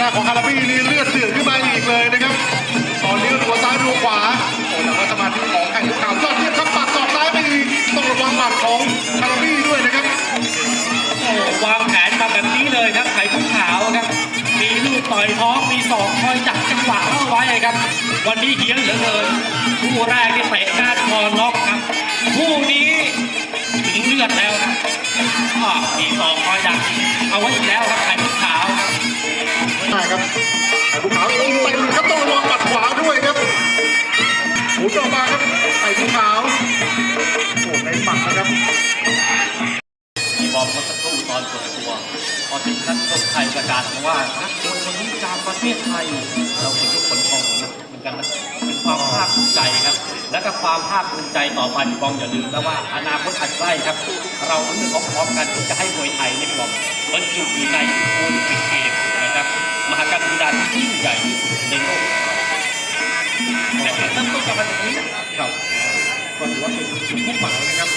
หน้าของฮาราบี้นี่เลือดเดือดขึ้นมาอีกเลยนะครับ ตอนนี้หัวซ้ายดูขวาโอ้แต่ว่าสมาธิของไข่ลูกขาวยอดเยี่ยมครับปัดศอกซ้ายไปอีกต้องระวังหมัดของฮาราบี้ด้วยนะครับโอ้วางแผนมาแบบนี้เลยครับไข่มุกขาวครับ มีลูกต่อยท้องมีศอกคอยจับจังหวะเข้าไว้ครับ วันนี้เฮี้ยนเหลือเกินคู่แรกที่เตะก้านคอน็อกครับคู่นี้ถึงเลือดแล้วครับอ้มีศอกคอยดักเอาไว้อีกแล้วครับไข่มุกขาวครับ ได้ครับไข่ลูกขาวยิงไปเลยครับต้องระวังหมัดขวาด้วยครับหมุนออกมาครับไข่ลูกขาวโอ้ในหมัดนะครับมีบอมเมื่อสักครู่ตอนเปิดตัวพอถึงนักชกไทยประกาศว่านักมวยคนนี้จากประเทศไทยเราเห็นทุกคนของเหมือนกันนะเป็นความภาคภูมิใจครับ และก็ความภาคภูมิใจต่อไปบองอย่าลืมนะว่าอนาคตอันใกล้ครับ เราต้องพร้อมๆกันที่จะให้มวยไทยนี่บองบรรจุอยู่ในโอลิมปิกเกม ส์นะครับมหากรรมกีฬาที่ยิ่งใหญ่ที่สุดในโลกแต่เริ่มต้นกันมาตรงนี้นะครับก็ถือว่าเป็นจุดมุ่งหมายนะครับ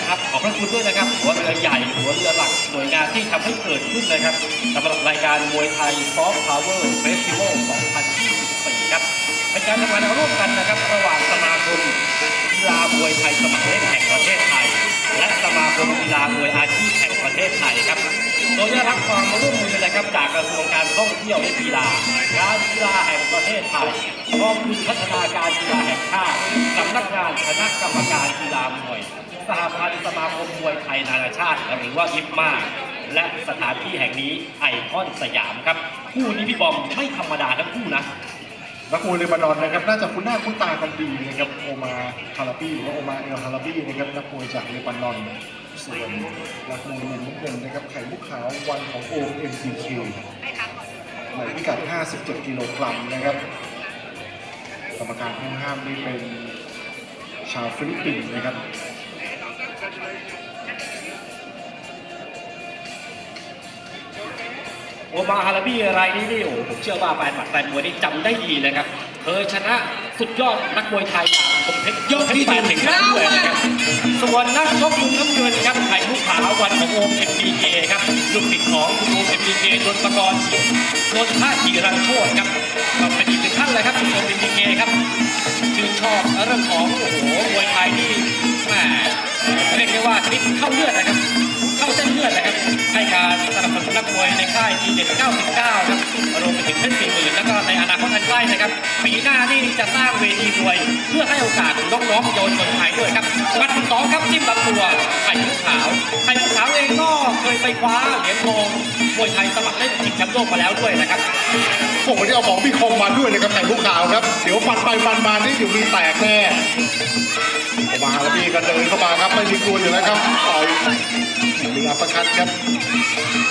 นะครับ ขอบพระคุณด้วยนะครับหัวเรือใหญ่หัวเรือหลักหน่วยงานที่ทำให้เกิดขึ้นนะครับสำหรับรายการมวยไทยซอฟต์พาวเวอร์เฟสติวัล2024 เป็นการทำงานร่วมกันนะครับ ระหว่างสมาคมกีฬามวยไทยสมัครเล่นแห่งประเทศไทย และสมาคมกีฬามวยอาชีพแห่งประเทศไทยครับโดยได้รับความร่วมมือนะครับจากกระทรวงการท่องเที่ยวและกีฬา การกีฬาแห่งประเทศไทยกองทุนพัฒนาการกีฬาแห่งชาติสำนักงานคณะกรรมการกีฬามวยสหพันธ์สมาคมมวยไทยนานาชาติ หรือว่าอิฟมาและสถานที่แห่งนี้ไอคอนสยามครับ คู่นี้พี่บอมไม่ธรรมดาทั้งคู่นะ นักมวยเลบานอนนะครับน่าจะคุ้นหน้าคุ้นตากันดีนะครับโอมาฮาราบีหรือว่าโอมาเอลฮาราบีนะครับนักมวยจากเลบานอนส่วนนักมวยมุมน้ำเงินนะครับไข่มุกขาววันของโอม MPK ในพิกัด 57 กิโลกรัมนะครับกรรมการผู้ห้ามนี่เป็นชาวฟิลิปปินส์นะครับ โอมาฮาราบี้รายนี้นี่โอ้ผมเชื่อว่าแฟนหมัดแฟนมวยนี่จำได้ดีเลยครับเคยชนะสุดยอดนักมวยไทยอย่างผมเพชรยกที่แปดถึงครั้งด้วยนะครับส่วนนักชกมุมน้ำเงินครับไข่มุกขาววันของโอม MPK ครับลูกศิษย์ของคุณโอม MPK ดนประกรณ์นนท่าจีรังโชตครับก็เป็นอีกหนึ่งท่านเลยครับคุณโอม MPK ครับชื่นชอบเรื่องของโอ้โหมวยไทยที่แหมเรียกได้ว่าชนิดเข้าเลือดนะครับ เข้าเส้นเลือดนะครับให้การสนับสนุนนักมวยในค่ายทีเด็ด99ครับรวมไปถึงเพชรสี่หมื่นแล้วก็ในอนาคตอันใกล้นะครับปีหน้านี่จะสร้างเวทีมวย เพื่อให้โอกาสน้องๆเยาวชนไทยด้วยครับวัดที่สองครับจิ้มลำตัวไข่มุกขาวไข่มุกขาวเองก็เคยไปคว้าเหรียญทองมวยไทยสมัครเล่นชิงแชมป์โลกมาแล้วด้วยนะครับโอ้โหที่เอาของพี่คมมาด้วยนะครับไข่มุกขาวครับเดี๋ยวฟันไปฟันมานี่เดี๋ยวมีแตกแน่โอมาฮาราบีก็เดินเข้ามาครับไม่มีกลัวอยู่แล้วครับต่อย มีอัปร์คัตครับ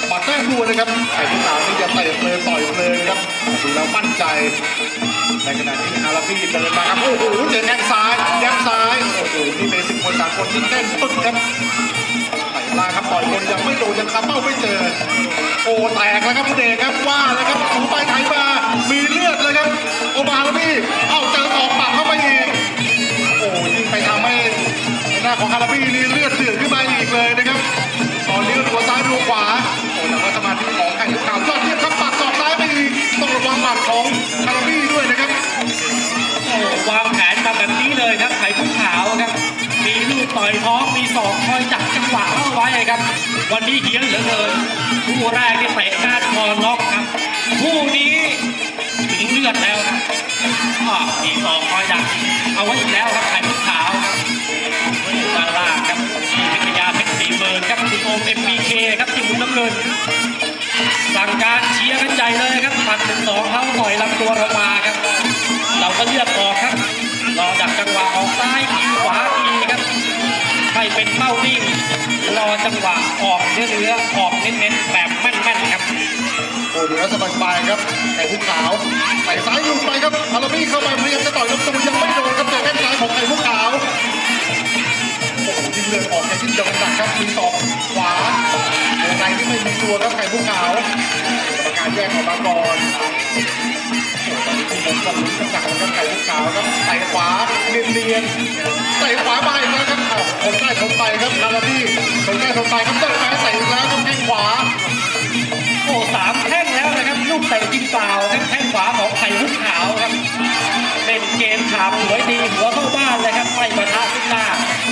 หมัดแรกดูนะครับไข่มุกขาวนี่จะเตะเลยต่อยเลยครับดูแล้วมั่นใจ ในขณะที่ฮาราบีเดินมาครับโอ้โหเจอแข้งซ้ายแย้มซ้ายโอ้โหนี่เบสิกมวยสากลที่แน่นปึ๊กครับไต่ลาครับต่อยบนยังไม่โดนยังคาเป้าไม่เจอโอ้แตกแล้วครับคุณเดชครับว่าเลยครับถูไปไถมามีเลือดเลยครับโอบาฮาราบีเอ้าเจอศอกปักเข้าไปอีกโอ้ยิงไปทำให้หน้าของฮาราบีนี่เลือด ต่อยท้องมีศอกคอยจับจังหวะเข้าไว้ครับ วันนี้เฮี้ยนเหลือเกินคู่แรกที่เตะก้านคอน็อกครับคู่นี้ถึงเลือดแล้วครับมีศอกคอยดักเอาไว้อีกแล้วครับไข่มุกขาวครับด้านล่างครับพิทยาเพชรสี่หมื่นครับคุณโอมเอ็มบีเคครับที่มุมน้ำเงินสั่งการเชียร์กันใหญ่เลยครับปัดถึงสองเขาต่อยลำตัวเรามาครับ เราก็เลือกออกครับรอดักจังหวะออกซ้ายทีขวาทีครับ ให้เป็นเมานี้รอจังหวะออกเนื้อๆออกเน้นๆแบบแม่นๆครับโอ้ดูแล้สบายๆครับแต่ผู้ขาวใส่ซ้ายอยู่ไปครับอาร์บี้เข้าไปพยายามจะต่อยลบตัวยังไม่โดนครับแต่แข้งซ้ายของไอ้ผู้ขาวโอ้โหยิงเลือดออกในชิ้งเดินหนักครับมีศอกขวาโดนในที่ไม่มีตัวครับไอ้ผู้ขาวกรรมการแยกออกมาก่อนผมบอกลุ้นจังบไก่ผู้ขาวครับใส่ขวาเนียนๆใส่ขวาไปนะครับ นใต้ทนไปครับคาราบี้คนใต้ทนไปครับเตะแม่เตะอีกแล้วครับแข้งขวา โอ้สามแข้งแล้วนะครับลูกเตะจริงเปล่าครับแข้งขวาของไข่มุกขาวครับเล่นเกมฉาบสวยดีหัวเข้าบ้านเลยครับไม่ประทะขึ้นหน้า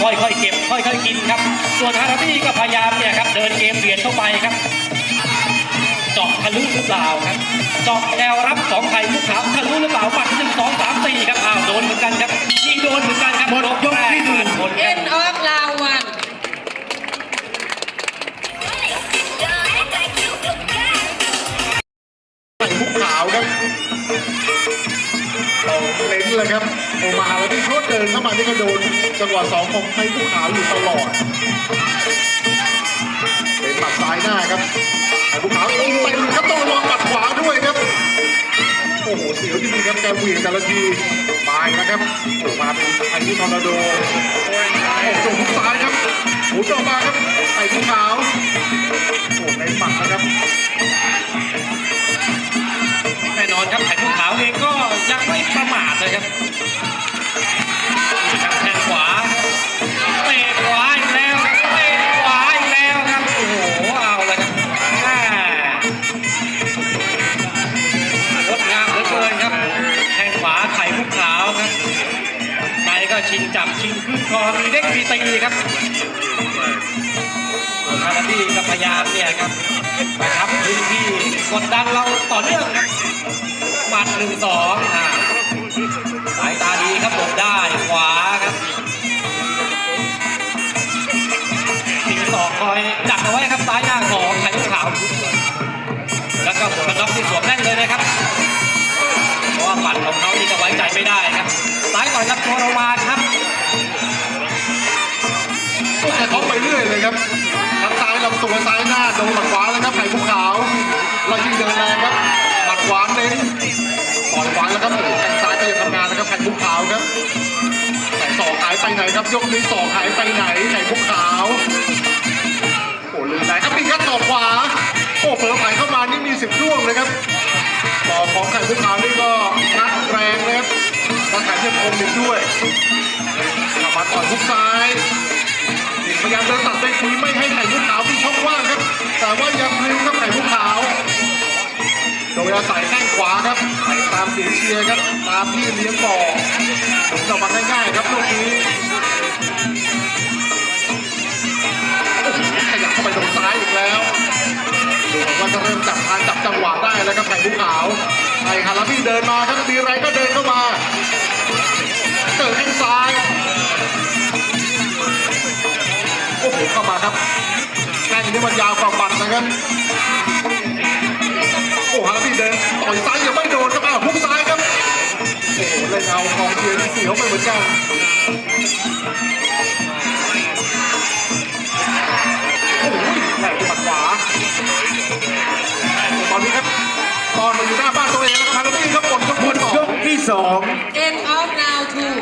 ค่อยๆเก็บ ค่อยๆกินครับ ส่วนฮาราบี้ก็พยายามเนี่ยครับเดินเกมเบียดเข้าไปครับจาะทะลุหรือเปล่าครับเจาะแนวรับของไข่มุกขาวทะลุหรือเปล่าหมัดหนึ่งสองสามสี่ครับอ้าวโดนเหมือนกันครับนเหมือนกัน วียงแต่ละทีตายนะครับโอ้มาเป็นไอ้ที่ทอร์นาโดโอ้โหหุกซ้ายครับหมุนออกมาครับไอ้มุกขาวโอ้ในหมักนะครับแน่นอนครับไข่มุกขาวเองก็ยังไม่ประมาทเลยครับีตีครับส่วนฮาราบี้ก็พยายามเนี่ยครับไปทับพื้นที่กดดันเราต่อเนื่องครับหมัดหนึ่งสองอ่าสายตาดีครับหลบได้ขวาครับตีสองคอยดักเอาไว้ครับซ้ายหน้าของไข่มุกขาว แล้วก็หมวกกันน็อกที่สวมแน่นเลยนะครับ เพราะว่าหมัดของเขานี่ก็ไว้ใจไม่ได้ครับซ้ายต่อยลำตัวเรามาค ครับทั้งซ้ายลำตัวซ้ายหน้าโดนหมัดขวาแล้วครับไข่ภูเขาเรายิ่งเดินแรงครับหมัดขวาเน้นต่อยขวาแล้วครับแข้งซ้ายก็ยังทำงานนะครับไข่ภูเขาครับแต่ศอกหายไปไหนครับยกนี้ศอกหายไปไหนไข่ภูเขาโอ้ลืมไหนครับมีแค่ศอกขวาโอ้เผลอไผ่เข้ามานี่มีสิบร่วงเลยครับศอของไข่ภูเขานี่ก็นัดแรงนะครับและแถมยังคมอีกด้วยกลับมาต่อยทุกซ้าย ยายามเดินตัดไปคุยไม่ให้ไข่มุกขาวมีช่องว่างครับ แต่ว่ายังพลิ้วครับไข่มุกขาวโดยอาศัยแข้งขวาครับตามเสียงเชียร์ครับตามที่เลี้ยงบอกผมจะมาง่ายๆครับลูกนี้ขยับเข้าไปตรงซ้ายอีกแล้วดูเหมือนว่าจะเริ่มจับทางจับจังหวะได้แล้วครับไข่มุกขาวไข่คาราบี้เดินมาครับมีไรก็เดินเข้ามาเจอแข้งซ้าย โอ้โหเข้ามาครับแข้งนี้มันยาวกว่าบัตรนะครับโอ้ฮาร์บี้เดินต่อยซ้ายยังไม่โดนครับอ้าวพุกซ้ายครับโอ้โหเล่นเอากองเชียร์นี่เสียวไปเหมือนกันโอ้โหแหลกหมัดขวาตอนนี้ครับตอนมาอยู่หน้าบ้านตัวเองแล้วครับฮาร์บี้ครับหมดยกคนต่อยกที่สอง End of round two.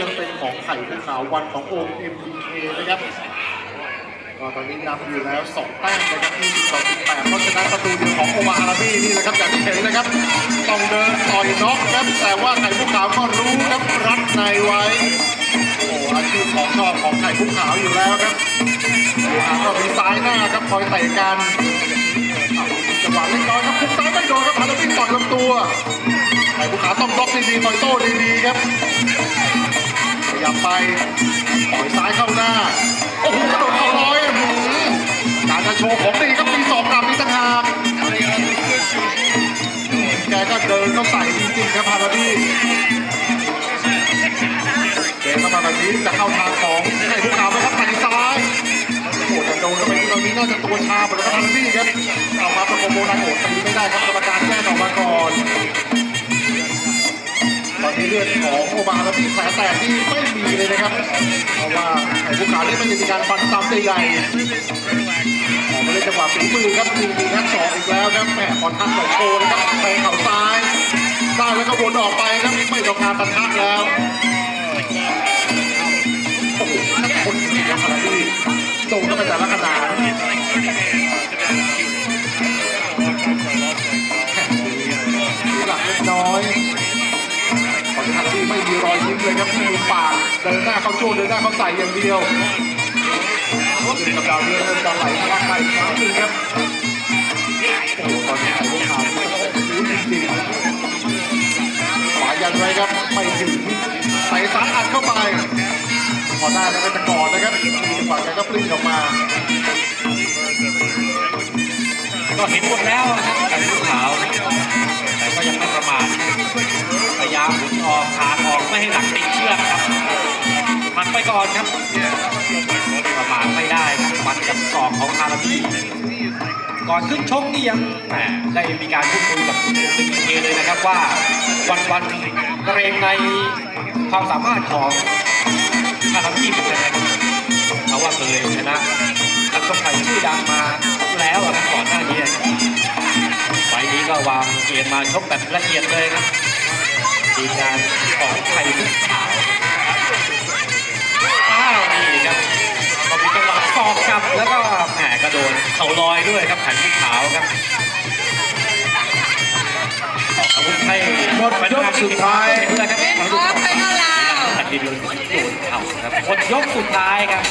ยังเป็นของไข่ภูเขาวันของโอม MBK นะครับก็ตอนนี้นำอยู่แล้ว2แต้มนะครับ20ต่อ18เพราะฉะนั้นประตูเดียวของโอมาอาราบีนี่นะครับอย่างที่เห็นนะครับ ต้องเดินต่อยน็อกครับแต่ว่าไข่ภูเขาก็รู้ครับรัดในไว้โอ้อาชีพของชอบของไข่ภูเขาอยู่แล้วครับภูเขาก็มีซ้ายหน้าครับคอยเตะกันจังหวะเล็กน้อยครับคุกซ้ายไม่โดนครับอาราบีต่อยลำตัวไข่ภูเขาต้องบล็อกดีๆต่อยโต้ดีๆครับ ยับไปต่อยซ้ายเข้าหน้า โอ้โหกระโดดเข่าร้อยหือการจะโชว์ของดีครับมีสองกลับมีต่างหากแกก็เดินเข้าใส่จริงๆครับพาราดีเดินเข้ามาแบบนี้จะเข้าทางของไข่ภูเขาไหมครับไปซ้ายโหแต่โดนเข้าไปตรงนี้น่าจะตัวชาหมดแล้วครับพาราดีครับเอามาประกบโบนัสโอ้ตีไม่ได้ครับกรรมการแยกออกมาก่อน อนนี้เลือดของโอบาแล้วที่แผลแตกที่ไม่มีเลยนะครับ เพราะว่าไข่ภูเขานี่ไม่ได้มีการฟันซ้ำใดๆออกมาเล่นจังหวะฝีมือครับมีมีทักสองอีกแล้วครับแหมพอทักต่อยโชว์นะครับแทงเข่าซ้ายได้แล้วก็วนออกไปครับไม่ต้องการปะทะแล้วโอ้โหคนจริงๆครับคาราดี้โดนเข้าไปแต่ละขนาด เดินหน้าเข้าโจ้เดินหน้าเข้าใส่อย่างเดียวเดินกับดาวเรืองเริ่มจะไหลมาลักไปอีกครั้งหนึงครับโอ้โหตอนนี้ไข่ลูกขาวนี่รู้จริงๆขวายันไว้ครับไม่ถึงใส่ซ้ายอัดเข้าไปพอได้แล้วก็จะกอดนะครับมีจังหวะแกก็ปลิ้นออกมา ก็เห็นหมดแล้วครับไข่ลูกขาวแต่ก็ยังไม่ประมาทาหมุนออกทาออกไม่ให้หลักติดเชือกครับมันไปก่อนครับประมาทไม่ได้ครับมันกับศอกของคาราบีก่อนขึ้นชกนี่ยังแหมได้มีการพูดคุยกับคุณตึงเคเลยนะครับว่าวันวันเกรงในความสามารถของคาราบีเหมือนกันนะเพราะว่าเคยชนะนักชกไทยชื่อดังมาแล้วอะครับก่อนหน้านี้ไฟนี้ก็วางเกมมาชกแบบละเอียดเลยครับ ทีมงานของไทยลูกขาวอ้าวนี่ครับก็มีจังหวะสอกกลับแล้วก็แหมกระโดดเข่าลอยด้วยครับไข่ลูกขาวครับอาวุธให้หมดยกสุดท้ายเห็นเลยครับเป็นออฟไฟนอลลาวตัดดินโดนโดนเข่าครับหมดยกสุดท้ายครับ